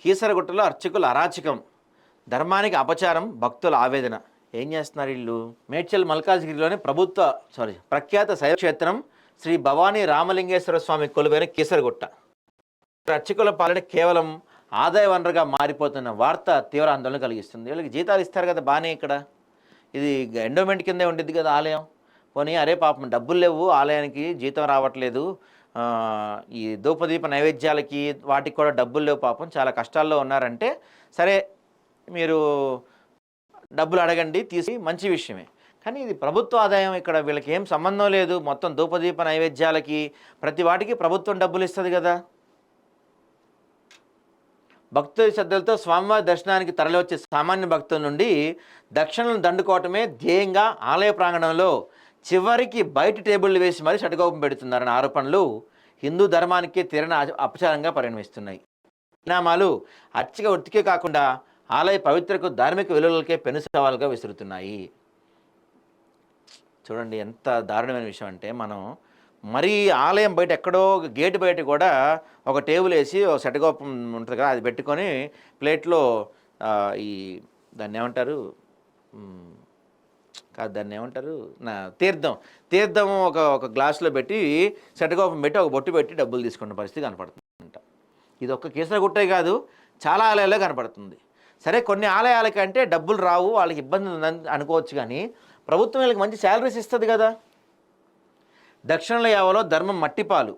కీసరగుట్టలో అర్చకుల అరాచకం. ధర్మానికి అపచారం భక్తుల ఆవేదన. ఏం చేస్తున్నారు వీళ్ళు? మేడ్చల్ మల్కాజ్గిరిలోని ప్రభుత్వ సారీ ప్రఖ్యాత శైవ క్షేత్రం శ్రీ భవానీ రామలింగేశ్వర స్వామి కొలువైన కీసరగుట్ట. అర్చకుల పాలన కేవలం ఆదాయ వనరుగా మారిపోతున్న వార్త తీవ్ర ఆందోళన కలిగిస్తుంది. వీళ్ళకి జీతాలు ఇస్తారు కదా బాగానే ఇక్కడ. ఇది ఎండోమెంట్ కిందే ఉండిద్ది కదా ఆలయం. పోనీ అరే పాపం డబ్బులు లేవు ఆలయానికి జీతం రావట్లేదు. ఈ ధూపదీప నైవేద్యాలకి వాటికి కూడా డబ్బులు లేవు పాపం చాలా కష్టాల్లో ఉన్నారంటే సరే మీరు డబ్బులు అడగండి తీసి మంచి విషయమే. కానీ ఇది ప్రభుత్వ ఆదాయం ఇక్కడ వీళ్ళకి ఏం సంబంధం లేదు మొత్తం ధూపదీప నైవేద్యాలకి ప్రతి వాటికి ప్రభుత్వం డబ్బులు ఇస్తుంది కదా. భక్తుల శ్రద్ధలతో స్వామివారి దర్శనానికి తరలివచ్చే సామాన్య భక్తుల నుండి దక్షిణలను దండుకోవటమే ధ్యేయంగా ఆలయ ప్రాంగణంలో చివరికి బయట టేబుల్ వేసి మరీ షటకోపం పెడుతున్నారన్న ఆరోపణలు హిందూ ధర్మానికే తీరని అపచారంగా పరిణమిస్తున్నాయి. పరిణామాలు అర్చక వృత్తికే కాకుండా ఆలయ పవిత్రకు ధార్మిక విలువలకే పెను సవాలుగా విసురుతున్నాయి. చూడండి ఎంత దారుణమైన విషయం అంటే మనం మరీ ఆలయం బయట ఎక్కడో గేటు బయట కూడా ఒక టేబుల్ వేసి ఒక సెటగోపం ఉంటుంది కదా అది పెట్టుకొని ప్లేట్లో ఈ దాన్ని ఏమంటారు? కాదు దాన్ని ఏమంటారు? నా తీర్థం. తీర్థం ఒక ఒక గ్లాసులో పెట్టి సెటగోపం పెట్టి ఒక బొట్టు పెట్టి డబ్బులు తీసుకున్న పరిస్థితి కనపడుతుందంట. ఇది ఒక్క కేసరగుట్టే కాదు చాలా ఆలయాల్లో కనపడుతుంది. సరే కొన్ని ఆలయాలకంటే డబ్బులు రావు వాళ్ళకి ఇబ్బంది ఉందని అనుకోవచ్చు కానీ ప్రభుత్వం వీళ్ళకి మంచి శాలరీస్ ఇస్తుంది కదా. దక్షిణల యావలో ధర్మం మట్టిపాలు.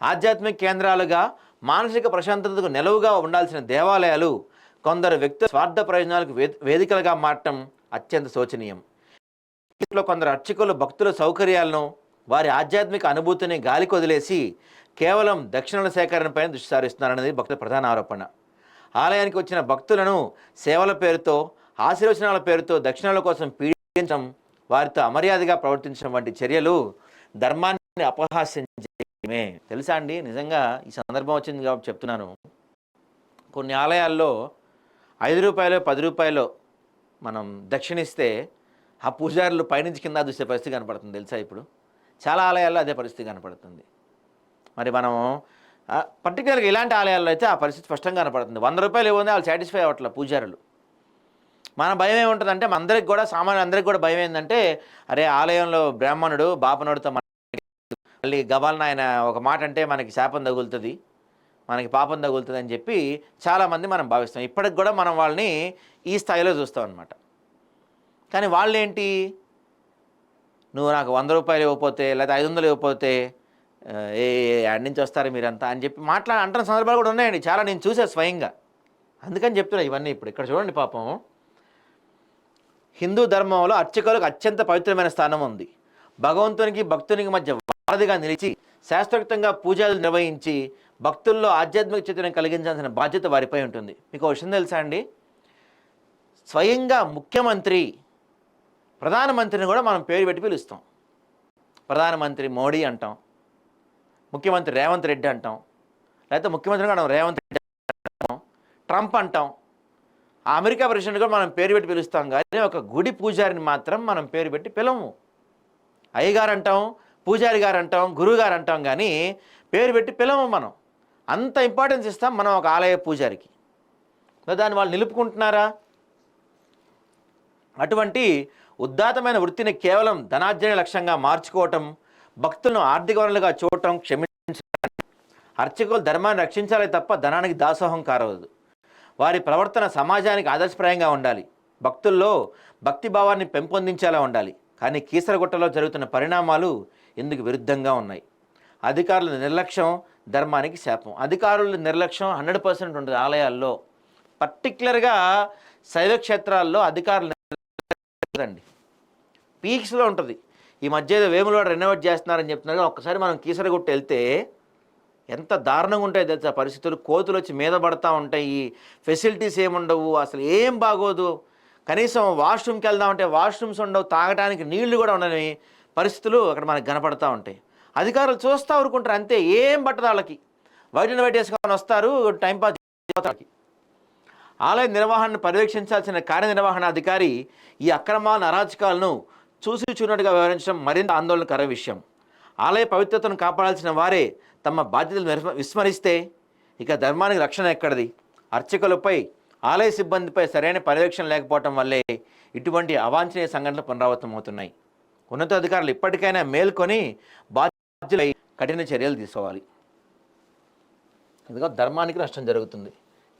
ఆధ్యాత్మిక కేంద్రాలుగా మానసిక ప్రశాంతతకు నెలవుగా ఉండాల్సిన దేవాలయాలు కొందరు వ్యక్తుల స్వార్థ ప్రయోజనాలకు వేదికలుగా మారటం అత్యంత శోచనీయం. ఇంట్లో కొందరు అర్చకులు భక్తుల సౌకర్యాలను వారి ఆధ్యాత్మిక అనుభూతిని గాలికి వదిలేసి కేవలం దక్షిణల సేకరణపై దృష్టి సారిస్తున్నారన్నది భక్తుల ప్రధాన ఆరోపణ. ఆలయానికి వచ్చిన భక్తులను సేవల పేరుతో ఆశీర్వచనాల పేరుతో దక్షిణాల కోసం పీడించడం వారితో అమర్యాదగా ప్రవర్తించడం వంటి చర్యలు ధర్మాన్ని అపహాస్యం చేయడమే. తెలుసా అండి? నిజంగా ఈ సందర్భం వచ్చింది కాబట్టి చెప్తున్నాను. కొన్ని ఆలయాల్లో ఐదు రూపాయలు పది రూపాయలు మనం దక్షిణిస్తే ఆ పూజారులు పైనుంచి కింద చూసే పరిస్థితి కనపడుతుంది తెలుసా ఇప్పుడు? చాలా ఆలయాల్లో అదే పరిస్థితి కనపడుతుంది. మరి మనం పర్టికులర్గా ఇలాంటి ఆలయాల్లో అయితే ఆ పరిస్థితి స్పష్టంగా కనపడుతుంది. వంద రూపాయలు ఇవ్వండి వాళ్ళు సాటిస్ఫై అవ్వట్లే పూజారులు. మన భయం ఏముంటుందంటే మన అందరికి కూడా సామాన్య అందరికి కూడా భయం ఏంటంటే అరే ఆలయంలో బ్రాహ్మణుడు బాపనుడితో మళ్ళీ గబాలన ఆయన ఒక మాట అంటే మనకి శాపం తగులుతుంది. మనకి పాపం తగులుతుంది అని చెప్పి చాలామంది మనం భావిస్తాం. ఇప్పటికి కూడా మనం వాళ్ళని ఈ స్థాయిలో చూస్తాం అనమాట కానీ వాళ్ళు ఏంటి నువ్వు నాకు వంద రూపాయలు ఇవ్వకపోతే లేకపోతే ఐదు వందలు ఇవ్వకపోతే ఏ యాడ్ నుంచి వస్తారు మీరంతా అని చెప్పి మాట్లా అంటున్న సందర్భాలు కూడా ఉన్నాయండి. చాలా నేను చూసా స్వయంగా. అందుకని చెప్తున్నా ఇవన్నీ ఇప్పుడు. ఇక్కడ చూడండి పాపం. హిందూ ధర్మంలో అర్చకులకు అత్యంత పవిత్రమైన స్థానం ఉంది. భగవంతునికి భక్తునికి మధ్య వారధిగా నిలిచి శాస్త్రోక్తంగా పూజలు నిర్వహించి భక్తుల్లో ఆధ్యాత్మిక చైతన్యం కలిగించాల్సిన బాధ్యత వారిపై ఉంటుంది. మీకు విషయం తెలుసా అండి? స్వయంగా ముఖ్యమంత్రి ప్రధానమంత్రిని కూడా మనం పేరు పెట్టి పిలుస్తాం. ప్రధానమంత్రి మోడీ అంటాం. ముఖ్యమంత్రి రేవంత్ రెడ్డి అంటాం. లేకపోతే ముఖ్యమంత్రి కూడా రేవంత్ రెడ్డి అంటాం. ట్రంప్ అంటాం. అమెరికా ప్రెసిడెంట్ కూడా మనం పేరు పెట్టి పిలుస్తాం కానీ ఒక గుడి పూజారిని మాత్రం మనం పేరు పెట్టి పిలవము అయ్యగారు అంటాం పూజారి గారు అంటాం గురువు గారు అంటాం కానీ పేరు పెట్టి పిలవము మనం. అంత ఇంపార్టెన్స్ ఇస్తాం మనం ఒక ఆలయ పూజారికి. దాన్ని వాళ్ళు నిలుపుకుంటున్నారా? అటువంటి ఉద్దాతమైన వృత్తిని కేవలం ధనార్జన లక్ష్యంగా మార్చుకోవటం భక్తులను ఆర్థిక వనరులుగా చూడటం క్షమించడం అర్చకులు ధర్మాన్ని రక్షించాలి తప్ప ధనానికి దాసోహం కారవదు. వారి ప్రవర్తన సమాజానికి ఆదర్శప్రాయంగా ఉండాలి. భక్తుల్లో భక్తి భావాన్ని పెంపొందించేలా ఉండాలి. కానీ కీసరగుట్టలో జరుగుతున్న పరిణామాలు ఇందుకు విరుద్ధంగా ఉన్నాయి. అధికారుల నిర్లక్ష్యం ధర్మానికి శాపం. అధికారుల నిర్లక్ష్యం హండ్రెడ్ పర్సెంట్ ఉంటుంది ఆలయాల్లో. పర్టిక్యులర్గా శైవ క్షేత్రాల్లో అధికారులు నిర్లక్ష్యం పీక్స్లో ఉంటుంది. ఈ మధ్య ఏదో వేములవాడ రెనోవేట్ చేస్తున్నారని చెప్తున్నారు. కానీ ఒక్కసారి మనం కీసరగుట్ట వెళ్తే ఎంత దారుణంగా ఉంటాయి తెలుసా పరిస్థితులు? కోతులు వచ్చి మీద పడతా ఉంటాయి. ఫెసిలిటీస్ ఏముండవు? అసలు ఏం బాగోదు? కనీసం వాష్రూమ్కి వెళ్దామంటే వాష్రూమ్స్ ఉండవు. తాగడానికి నీళ్ళు కూడా ఉండని పరిస్థితులు అక్కడ మనకు కనపడతా ఉంటాయి. అధికారులు చూస్తూ ఊరుకుంటారు. అంతే. ఏం పట్టదు వాళ్ళకి. వైట్ అండ్ వైట్ వేసుకొని వస్తారు. టైంపాస్ ఆలయ నిర్వహణను పర్యవేక్షించాల్సిన కార్యనిర్వహణ అధికారి ఈ అక్రమాలను అరాచకాలను చూసి చూనట్టుగా వ్యవహరించడం మరింత ఆందోళనకర విషయం. ఆలయ పవిత్రతను కాపాడాల్సిన వారే తమ బాధ్యతలు విస్మరిస్తే ఇక ధర్మానికి రక్షణ ఎక్కడిది? అర్చకులపై ఆలయ సిబ్బందిపై సరైన పర్యవేక్షణ లేకపోవటం వల్లే ఇటువంటి అవాంఛనీయ సంఘటనలు పునరావృతమవుతున్నాయి. ఉన్నతాధికారులు ఇప్పటికైనా మేల్కొని బాధ్యులై కఠిన చర్యలు తీసుకోవాలి. ఇదిగో ధర్మానికి నష్టం జరుగుతుంది.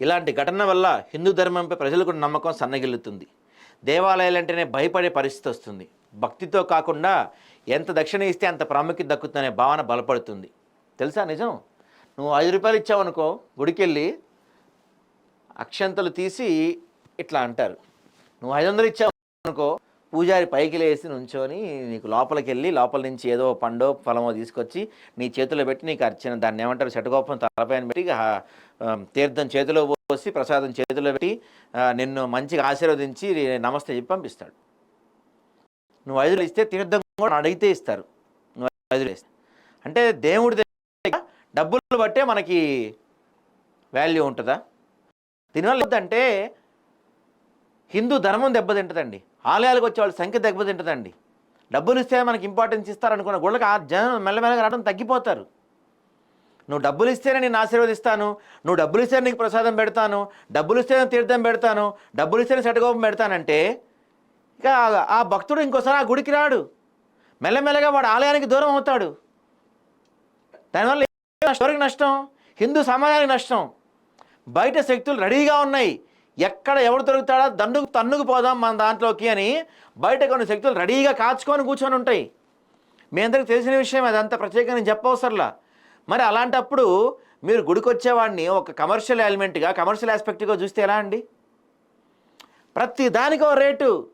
ఇలాంటి ఘటన వల్ల హిందూ ధర్మంపై ప్రజలకు నమ్మకం సన్నగిల్లుతుంది. దేవాలయాలంటేనే భయపడే పరిస్థితి వస్తుంది. భక్తితో కాకుండా ఎంత దక్షిణ ఇస్తే అంత ప్రాముఖ్యత దక్కుతుందనే భావన బలపడుతుంది. తెలుసా నిజం? నువ్వు ఐదు రూపాయలు ఇచ్చావనుకో గుడికెళ్ళి అక్షంతలు తీసి ఇట్లా అంటారు. నువ్వు ఐదు వందలు ఇచ్చావు అనుకో పూజారి పైకి లేసి నుంచొని నీకు లోపలికి వెళ్ళి లోపల నుంచి ఏదో పండో ఫలమో తీసుకొచ్చి నీ చేతిలో పెట్టి నీకు అర్చన దాన్ని ఏమంటారు శటగోపం తలపైన పెట్టి తీర్థం చేతిలో పోసి ప్రసాదం చేతిలో పెట్టి నిన్ను మంచిగా ఆశీర్వదించి నమస్తే చెప్పి పంపిస్తాడు. నువ్వు ఐదులు ఇస్తే తీర్థం కూడా అడిగితే ఇస్తారు. నువ్వు ఐదులు ఇస్తే. అంటే దేవుడి దగ్గర డబ్బులు బట్టే మనకి వాల్యూ ఉంటుందా? దీనివల్ల ఏంటంటే హిందూ ధర్మం దెబ్బతింటదండి. ఆలయాలకు వచ్చే వాళ్ళ సంఖ్య దెబ్బతింటదండి. డబ్బులు ఇస్తే మనకి ఇంపార్టెన్స్ ఇస్తారనుకున్న గుళ్ళకి ఆ జనం మెల్లమెల్లగా రావడం తగ్గిపోతారు. నువ్వు డబ్బులు ఇస్తేనే నేను ఆశీర్వదిస్తాను నువ్వు డబ్బులు ఇస్తేనే నీకు ప్రసాదం పెడతాను డబ్బులు ఇస్తేనే తీర్థం పెడతాను డబ్బులు ఇస్తేనే శటగోపం పెడతానంటే ఇక ఆ- భక్తుడు ఇంకోసారి ఆ గుడికి రాడు. మెల్లమెల్లగా వాడు ఆలయానికి దూరం అవుతాడు. దానివల్ల ఎవరికి నష్టం? హిందూ సమాజానికి నష్టం. బయట శక్తులు రెడీగా ఉన్నాయి. ఎక్కడ ఎవడు దొరుకుతాడో? దండుకు తన్నుకు పోదాం మన దాంట్లోకి అని బయట కొన్ని శక్తులు రెడీగా కాచుకొని కూర్చొని ఉంటాయి. మీ అందరికి తెలిసిన విషయం అది అంత ప్రత్యేకంగా నేను చెప్పవసరలా. మరి అలాంటప్పుడు మీరు గుడికి వచ్చేవాడిని ఒక కమర్షియల్ ఎలిమెంట్గా కమర్షియల్ ఆస్పెక్ట్గా చూస్తే ఎలా అండి? ప్రతి దానికి ఒక రేటు.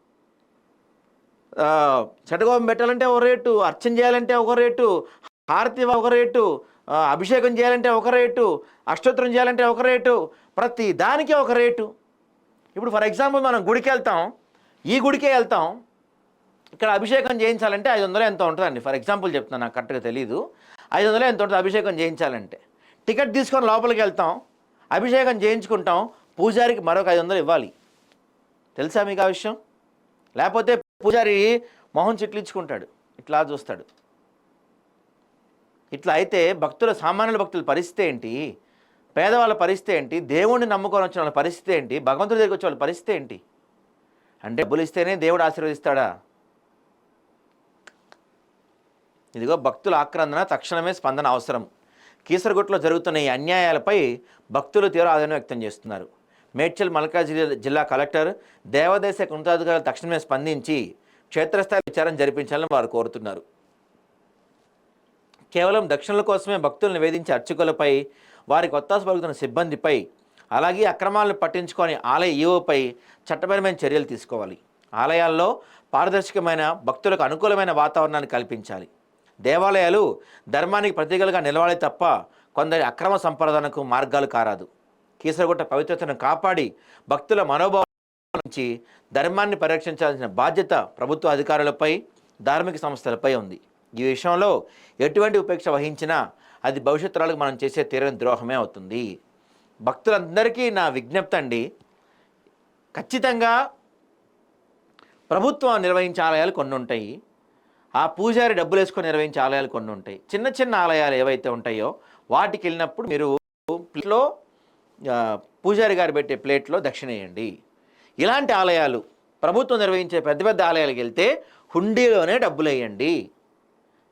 ఆ, చెటగోపం పెట్టాలంటే ఒక రేటు అర్చన చేయాలంటే ఒక రేటు హారతి ఒక రేటు అభిషేకం చేయాలంటే ఒక రేటు అష్టోత్తరం చేయాలంటే ఒక రేటు ప్రతి దానికి ఒక రేటు. ఇప్పుడు ఫర్ ఎగ్జాంపుల్ మనం గుడికి వెళ్తాం ఈ గుడికే వెళ్తాం ఇక్కడ అభిషేకం చేయించాలంటే ఐదు వందలు ఎంత ఉంటుందండి? ఫర్ ఎగ్జాంపుల్ చెప్తున్నాను నాకు కరెక్ట్గా తెలియదు ఐదు వందలు ఎంత ఉంటుంది అభిషేకం చేయించాలంటే? టికెట్ తీసుకొని లోపలికి వెళ్తాం అభిషేకం చేయించుకుంటాం పూజారికి మరొక ఐదు వందలు ఇవ్వాలి. తెలుసా మీకు ఆ విషయం? లేకపోతే పూజారి మొహం చిట్లించుకుంటాడు ఇట్లా చూస్తాడు. ఇట్లా అయితే భక్తుల సామాన్యుల భక్తుల పరిస్థితి ఏంటి? పేదవాళ్ళ పరిస్థితి ఏంటి? దేవుణ్ణి నమ్ముకొని వచ్చిన వాళ్ళ పరిస్థితి ఏంటి? భగవంతుడి దగ్గరికి వచ్చే వాళ్ళ పరిస్థితి ఏంటి? అంటే డబ్బులు ఇస్తేనే దేవుడు ఆశీర్వదిస్తాడా? ఇదిగో భక్తుల ఆక్రందన తక్షణమే స్పందన అవసరం. కీసరగుట్టలో జరుగుతున్న ఈ అన్యాయాలపై భక్తులు తీవ్ర ఆదరణ వ్యక్తం చేస్తున్నారు. మేడ్చల్ మల్కాజ్ జిల్లా కలెక్టర్ దేవదేశ ఉన్నతాధికారులు తక్షణమే స్పందించి క్షేత్రస్థాయి విచారం జరిపించాలని వారు కోరుతున్నారు. కేవలం దక్షిణల కోసమే భక్తుల్ని వేధించే అర్చకులపై వారికి ఒత్తాసు పలుకుతున్న సిబ్బందిపై అలాగే అక్రమాలను పట్టించుకొని ఆలయ ఈవోపై చట్టపరమైన చర్యలు తీసుకోవాలి. ఆలయాల్లో పారదర్శకమైన భక్తులకు అనుకూలమైన వాతావరణాన్ని కల్పించాలి. దేవాలయాలు ధర్మానికి ప్రతీకలుగా నిలవాలి తప్ప కొందరి అక్రమ సంప్రదానకు మార్గాలు కారాదు. కీసరగుట్ట పవిత్రతను కాపాడి భక్తుల మనోభావం నుంచి ధర్మాన్ని పరిరక్షించాల్సిన బాధ్యత ప్రభుత్వ అధికారులపై ధార్మిక సంస్థలపై ఉంది. ఈ విషయంలో ఎటువంటి ఉపేక్ష వహించినా అది భవిష్యత్తురాలకు మనం చేసే తీరని ద్రోహమే అవుతుంది. భక్తులందరికీ నా విజ్ఞప్తి అండి. ఖచ్చితంగా ప్రభుత్వం నిర్వహించే ఆలయాలు కొన్ని ఉంటాయి. ఆ పూజారి డబ్బులు వేసుకొని నిర్వహించే ఆలయాలు కొన్ని ఉంటాయి. చిన్న చిన్న ఆలయాలు ఏవైతే ఉంటాయో వాటికి వెళ్ళినప్పుడు మీరు ప్లేట్లో పూజారి గారు పెట్టే ప్లేట్లో దక్షిణ వేయండి. ఇలాంటి ఆలయాలు ప్రభుత్వం నిర్వహించే పెద్ద పెద్ద ఆలయాలకు వెళ్తే హుండీలోనే డబ్బులు వేయండి.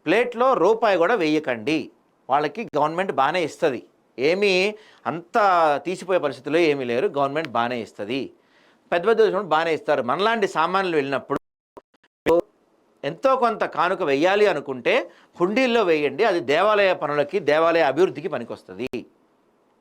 ప్లేట్లో రూపాయి కూడా వేయకండి. వాళ్ళకి గవర్నమెంట్ బాగానే ఇస్తుంది. ఏమీ అంత తీసిపోయే పరిస్థితుల్లో ఏమీ లేరు. గవర్నమెంట్ బాగానే ఇస్తుంది. పెద్ద పెద్ద దేశం బాగానే ఇస్తారు. మనలాంటి సామాన్లు వెళ్ళినప్పుడు ఎంతో కొంత కానుక వెయ్యాలి అనుకుంటే హుండీల్లో వేయండి. అది దేవాలయ పనులకి దేవాలయ అభివృద్ధికి పనికొస్తుంది.